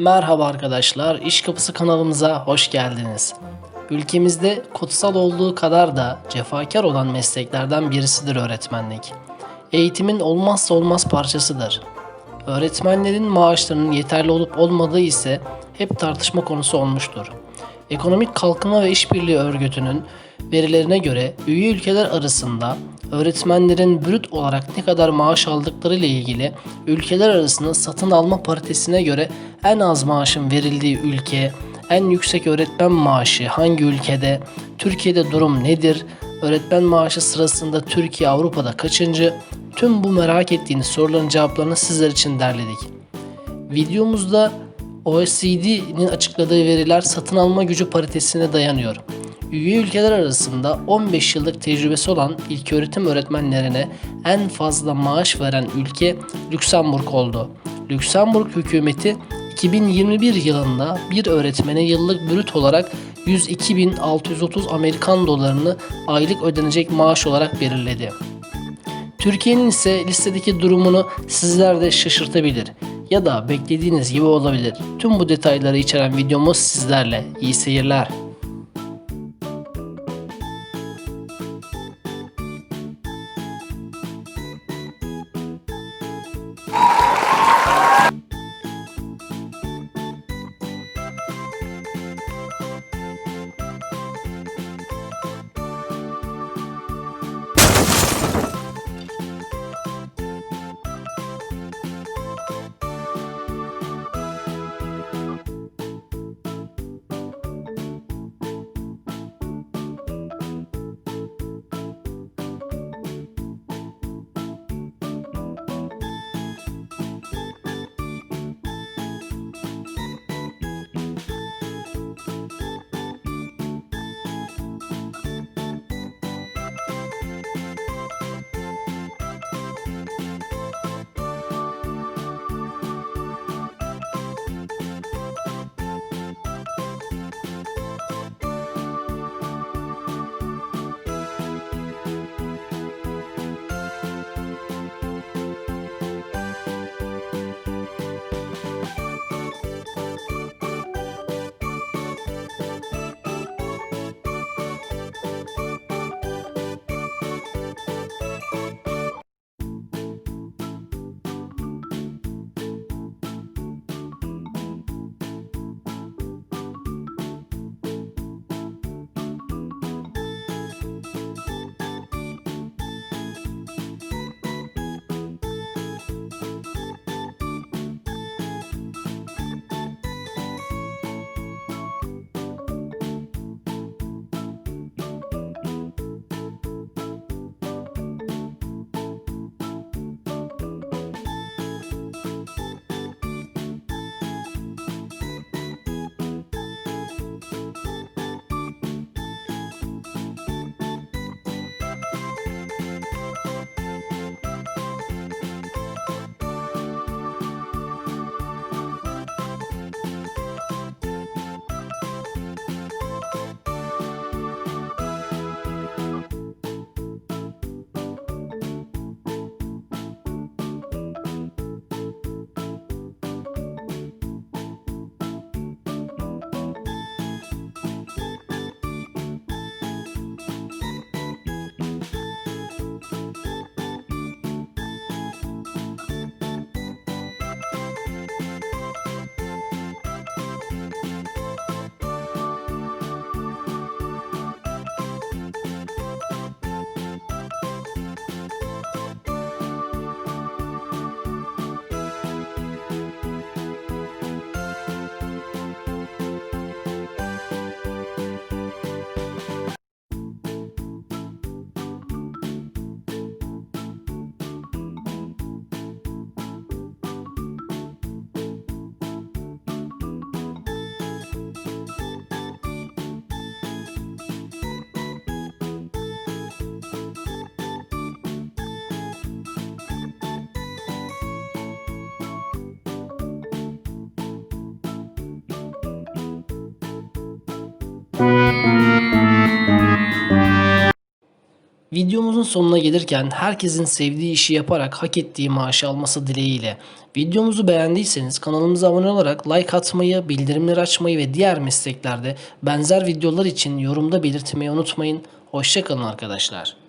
Merhaba arkadaşlar, İş Kapısı kanalımıza hoş geldiniz. Ülkemizde kutsal olduğu kadar da cefakar olan mesleklerden birisidir öğretmenlik. Eğitimin olmazsa olmaz parçasıdır. Öğretmenlerin maaşlarının yeterli olup olmadığı ise hep tartışma konusu olmuştur. Ekonomik Kalkınma ve İşbirliği Örgütü'nün verilerine göre üye ülkeler arasında öğretmenlerin brüt olarak ne kadar maaş aldıkları ile ilgili ülkeler arasında satın alma paritesine göre en az maaşın verildiği ülke, en yüksek öğretmen maaşı hangi ülkede, Türkiye'de durum nedir, öğretmen maaşı sırasında Türkiye Avrupa'da kaçıncı, tüm bu merak ettiğiniz soruların cevaplarını sizler için derledik. Videomuzda OECD'nin açıkladığı veriler satın alma gücü paritesine dayanıyor. Üye ülkeler arasında 15 yıllık tecrübesi olan ilköğretim öğretmenlerine en fazla maaş veren ülke Lüksemburg oldu. Lüksemburg hükümeti 2021 yılında bir öğretmene yıllık brüt olarak 102.630 Amerikan dolarını aylık ödenecek maaş olarak belirledi. Türkiye'nin ise listedeki durumunu sizler de şaşırtabilir ya da beklediğiniz gibi olabilir. Tüm bu detayları içeren videomuz sizlerle. İyi seyirler. Videomuzun sonuna gelirken herkesin sevdiği işi yaparak hak ettiği maaşı alması dileğiyle videomuzu beğendiyseniz kanalımıza abone olarak like atmayı, bildirimleri açmayı ve diğer mesleklerde benzer videolar için yorumda belirtmeyi unutmayın. Hoşçakalın arkadaşlar.